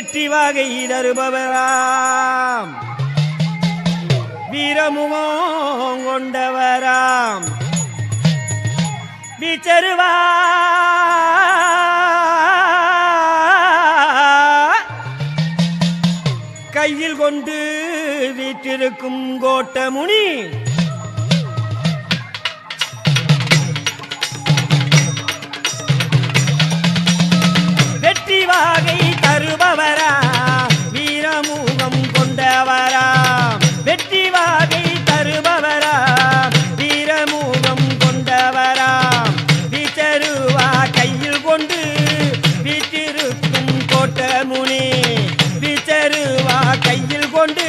வெற்றி வாகை தருபவராம் வீரமுகம் கொண்டவராம். வீச்சருவா கையில் கொண்டு வீற்றிருக்கும் கோட்டமுனி. கொண்டவரா வெற்றி வாகை தருபவரா வீரமூகம் கொண்டவரா வீச்சருவா கையில் கொண்டு வீற்றிருக்கும் கோட்டமுனி வீச்சருவா கையில் கொண்டு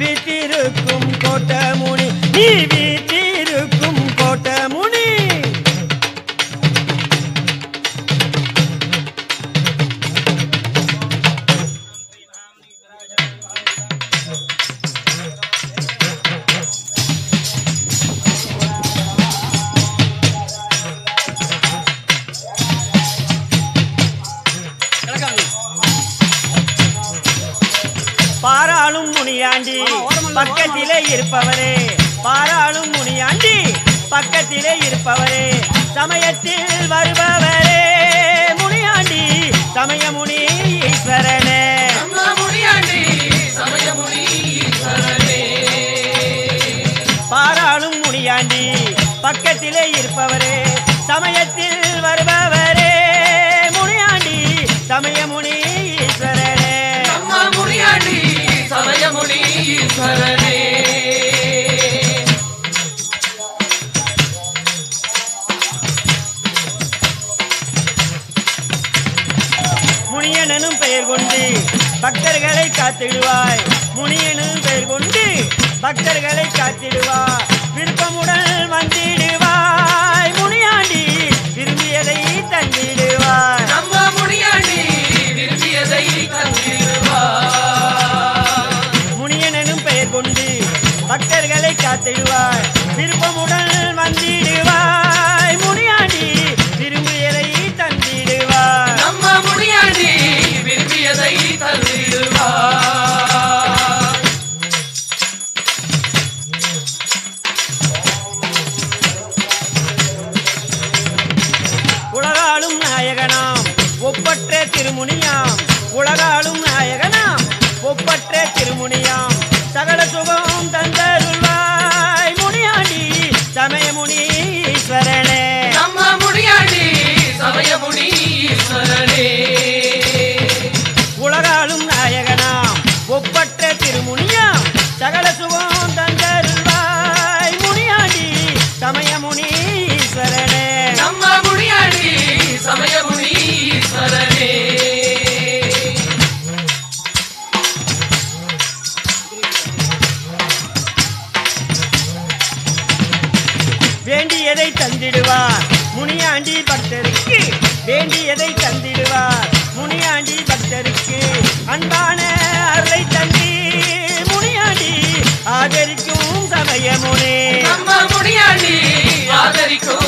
வீற்றிருக்கும் கோட்டமுனி நீ வீட்டில் பாராளும் முனியாண்டி பக்கத்திலே இருப்பவரே. பாராளும் முனியாண்டி பக்கத்திலே இருப்பவரே. சமயத்தில் வருபவரே. முனியாண்டி முனியாண்டி சமயமுனி ஈஸ்வரனே. பாராளும் முனியாண்டி பக்கத்திலே இருப்பவரே. காத்திடுவாய். முனியனு பெயர் கொண்டு பக்தர்களை காத்திடுவாய் விருப்பமுடன் வந்திடுவாய் दुनिया வேண்டியதை தந்திடுவார்? முனியாண்டி பக்தருக்கு வேண்டியதை தந்திடுவார்? முனியாண்டி பக்தருக்கு அன்பான அருளை தந்தி. முனியாண்டி ஆதரிக்கும் சமயமுனே. முனியாண்டி ஆதரிக்கும்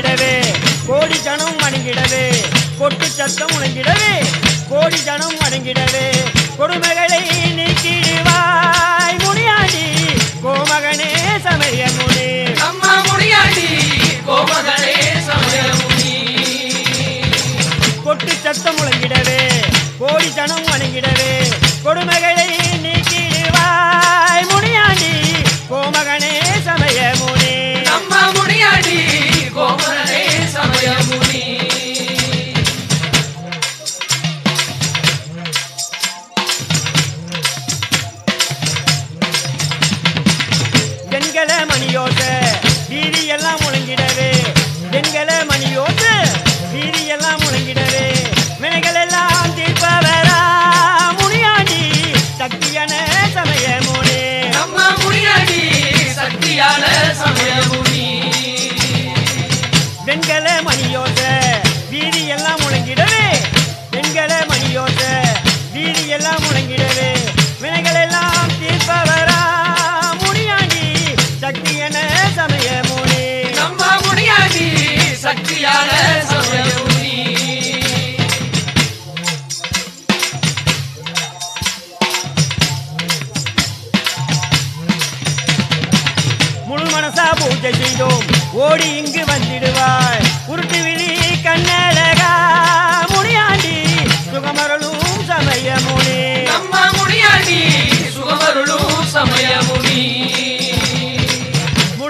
முழங்கிடவே கோடி ஜனம் வணங்கிடவே. கொட்டு சத்தம் முழங்கிடவே கோடி ஜனம் வணங்கிடவே. கொடுமைகளை நீக்கிடுவாய் முனியாண்டி. கோமகனே சமய முனி. நம்ம முனியாண்டி கோமகனே சமயமுனி கொட்டு சத்தம் முழங்கிடவே கோடி ஜனம் வணங்கிடவே. ஓடி இங்கு வந்திடுவாய்